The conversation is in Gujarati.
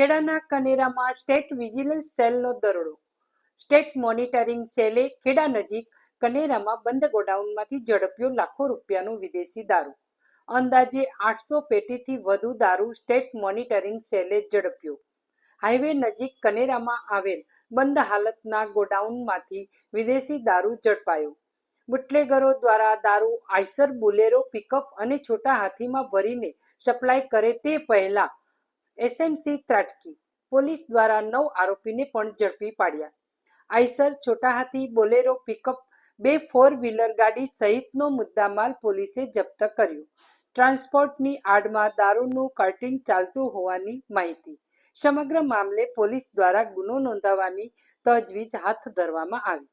ખેડાના કનેરામાં સ્ટેટ વિજિલન્સ સેલનો દરોડો. સ્ટેટ મોનિટરિંગ સેલે ખેડા નજીક કનેરામાં બંધ ગોડાઉનમાંથી ઝડપ્યો લાખો રૂપિયાનું વિદેશી દારૂ. અંદાજે આઠસો પેટીથી વધુ દારૂ સ્ટેટ મોનિટરિંગ સેલે ઝડપ્યો. હાઈવે નજીક કનેરામાં આવેલ બંધ હાલતના ગોડાઉનમાંથી વિદેશી દારૂ ઝડપાયો. બુટલેગરો દ્વારા દારૂ આઈસર બુલેરો, પિકઅપ અને છોટા હાથીમાં ભરીને સપ્લાય કરે તે પહેલા એસએમસી ત્રાટકી. પોલીસ દ્વારા નવ આરોપીને પણ ઝડપી પાડ્યા. Eicher Chhota Hathi Bolero pickup બે ફોર વ્હીલર ગાડી સહિતનો મુદ્દામાલ પોલીસે જપ્ત કર્યો. ટ્રાન્સપોર્ટની આડમાં દારૂનું કાર્ટિંગ ચાલતું હોવાની માહિતી. સમગ્ર મામલે પોલીસ દ્વારા ગુનો નોંધાવવાની તજવીજ હાથ ધરવામાં આવી.